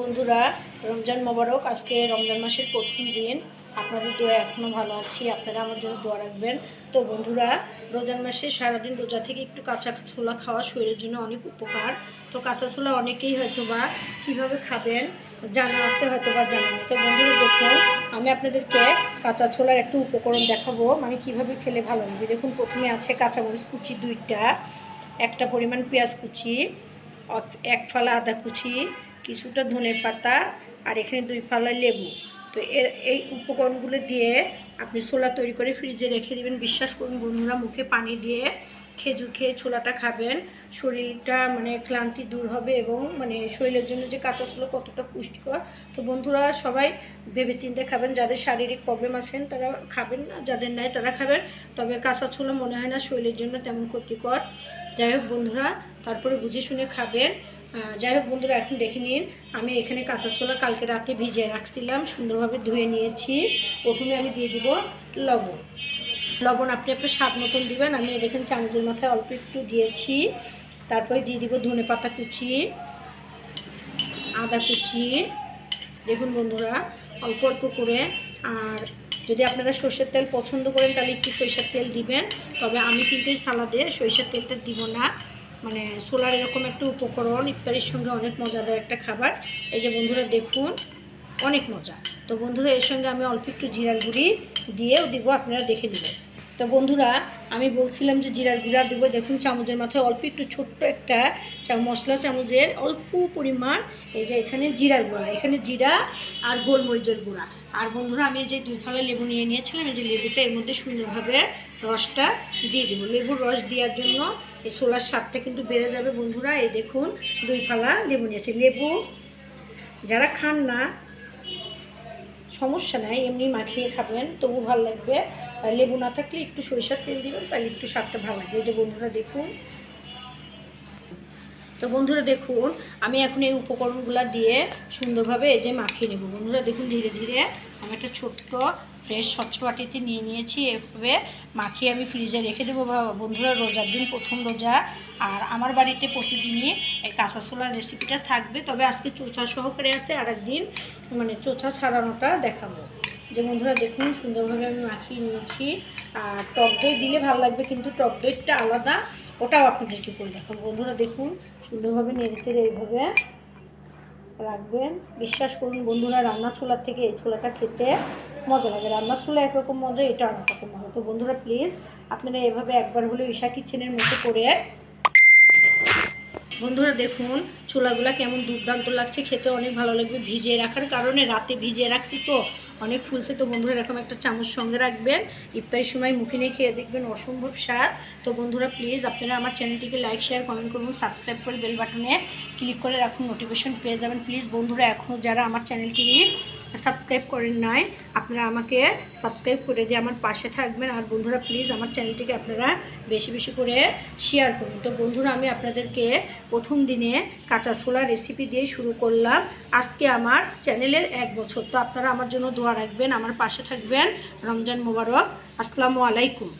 বন্ধুরা, রমজান মোবারক, আজকে রমজান মাসের প্রথম দিন। আপনাদের দোয়া এখনও ভালো আছি, আপনারা আমার জন্য দোয়া রাখবেন। তো বন্ধুরা, রমজান মাসে সারাদিন রোজা থেকে একটু কাঁচা ছোলা খাওয়া শরীরের জন্য অনেক উপকার। তো কাঁচা ছোলা অনেকেই হয়তো বা কীভাবে খাবেন জানা আছে হয়তো বা জানা নেই। তো বন্ধুরা, দেখুন, আমি আপনাদেরকে কাঁচা ছোলার একটু উপকরণ দেখাবো মানে কীভাবে খেলে ভালো লাগবে। দেখুন, প্রথমে আছে কাঁচামরিচ কুচি দুইটা, একটা পরিমাণ পেঁয়াজ কুচি এক ফালা আদা কুচি কিছুটা ধনে পাতা আর এখানে দুই ফালা লেবু। তো এর, এই উপকরণগুলো দিয়ে আপনি ছোলা তৈরি করে ফ্রিজে রেখে দিবেন। বিশ্বাস করুন বন্ধুরা, মুখে পানি দিয়ে খেজুর খেয়ে ছোলাটা খাবেন। শরীরটা মানে ক্লান্তি দূর হবে এবং মানে শরীরের জন্য যে কাঁচা ছোলা কতটা পুষ্টিকর। তো বন্ধুরা, সবাই ভেবে চিন্তে খাবেন। যাদের শারীরিক প্রবলেম আছেন, তারা খাবেন না। যাদের নাই, তারা খাবেন। তবে কাঁচা ছোলা মনে হয় না শরীরের জন্য তেমন ক্ষতিকর। যাই হোক বন্ধুরা, তারপরে বুঝে শুনে খাবেন। যাই হোক বন্ধুরা, এখন দেখে নিন, আমি এখানে কাঁচা ছোলা কালকে রাতে ভিজিয়ে রাখছিলাম, সুন্দরভাবে ধুয়ে নিয়েছি। প্রথমে আমি দিয়ে দিব লবণ। লবণ আপনি আপনার স্বাদ মতন দিবেন, আমি দেখেন চামচের মাথায় অল্প একটু দিয়েছি। তারপরে দিয়ে দিব ধনে পাতা কুচি, আদা কুচি। দেখুন বন্ধুরা, অল্প অল্প করে, আর যদি আপনারা সর্ষের তেল পছন্দ করেন, তাহলে একটু সরিষার তেল দিবেন। তবে আমি কিন্তু সালাদে সরিষার তেলটা দিব না। মানে সোলার এরকম একটা উপকরণ, ইফতারির সঙ্গে অনেক মজাদার একটা খাবার। এই যে বন্ধুরা, দেখুন, অনেক মজা। তো বন্ধুরা, এর সঙ্গে আমি অল্প একটু জিরার গুঁড়ি দিয়েও দিব, আপনারা দেখে নেবেন। তো বন্ধুরা, আমি বলছিলাম যে জিরার গুঁড়া দেবো। দেখুন, চামচের মাথায় অল্প একটু ছোট্ট একটা মশলা চামচের অল্প পরিমাণ এই যে এখানে জিরার গুঁড়া, এখানে জিরা আর গোলমরিচের গুঁড়া। আর বন্ধুরা, আমি যে দুই ফালা লেবু নিয়ে নিয়েছিলাম, এই যে লেবুটা এর মধ্যে সুন্দরভাবে রসটা দিয়ে দেবো। লেবুর রস দেওয়ার জন্য এই ছোলার স্বাদটা কিন্তু বেড়ে যাবে বন্ধুরা। এই দেখুন দুই ফালা লেবু নিয়েছি। লেবু যারা খান না, সমস্যা নাই, এমনি মাখিয়ে খাবেন, তবু ভালো লাগবে। লেবু না থাকলে একটু সরিষার তেল দিবেন, তাহলে একটু স্বাদটা ভালো লাগবে। এই যে বন্ধুরা দেখুন। তো বন্ধুরা দেখুন, আমি এখন এই উপকরণগুলো দিয়ে সুন্দরভাবে এই যে মাখিয়ে নেব। বন্ধুরা দেখুন, ধীরে ধীরে আমি একটা ছোট্ট ফ্রেশ স্বচ্ছ বাটিতে নিয়ে নিয়েছি। এভাবে মাখিয়ে আমি ফ্রিজে রেখে দেবো। বন্ধুরা, রোজার দিন প্রথম রোজা। আর আমার বাড়িতে প্রতিদিনই এই কাঁচা ছোলার রেসিপিটা থাকবে। তবে আজকে চোচা সহকারে আছে আর একদিন মানে চোচা ছাড়ানোটা দেখাবো। যে বন্ধুরা দেখুন, সুন্দরভাবে আমি মাখিয়ে নিয়েছি। আর টক দই দিলে ভালো লাগবে, কিন্তু টক দইটা আলাদা, ওটাও আপনাদেরকে করে দেখাবো। বন্ধুরা দেখুন, সুন্দরভাবে নেড়ে চেড়ে এইভাবে রাখবেন। বিশ্বাস করুন বন্ধুরা, রান্না ছোলার থেকে এই ছোলাটা খেতে মজা লাগে। রান্না ছোলা একরকম মজা, এটা অনেক রকম মজা। তো বন্ধুরা প্লিজ আপনারা এভাবে একবার হলেও ঈশা কিচেনের মতো করে বন্ধুরা দেখুন ছোলাগুলা কেমন দুর্দান্ত লাগছে, খেতে অনেক ভালো লাগবে ভিজিয়ে রাখার কারণে, রাতে ভিজিয়ে রাখছি তো, অনেক ফুলছে তো বন্ধুরা, এরকম একটা চামচ সঙ্গে রাখবেন, ইফতারির সময় মুখে নিয়ে খেয়ে দেখবেন অসম্ভব স্বাদ। তো বন্ধুরা প্লিজ আপনারা আমার চ্যানেলটিকে লাইক শেয়ার কমেন্ট করুন সাবস্ক্রাইব করে বেল বাটনে ক্লিক করে রাখুন নোটিফিকেশন পেয়ে যাবেন। প্লিজ বন্ধুরা এখনও যারা আমার চ্যানেলটি সাবস্ক্রাইব করেন নাই, আপনারা আমাকে সাবস্ক্রাইব করে দিয়ে আমার পাশে থাকবেন। আর বন্ধুরা প্লিজ আমার চ্যানেলটিকে আপনারা বেশি বেশি করে শেয়ার করুন। তো বন্ধুরা, আমি আপনাদেরকে প্রথম দিনে কাঁচা ছোলা রেসিপি দিয়ে শুরু করলাম। আজকে আমার চ্যানেলের এক বছর। তো আপনারা আমার জন্য দোয়া রাখবেন, আমার পাশে থাকবেন। রমজান মোবারক। আসসালামু আলাইকুম।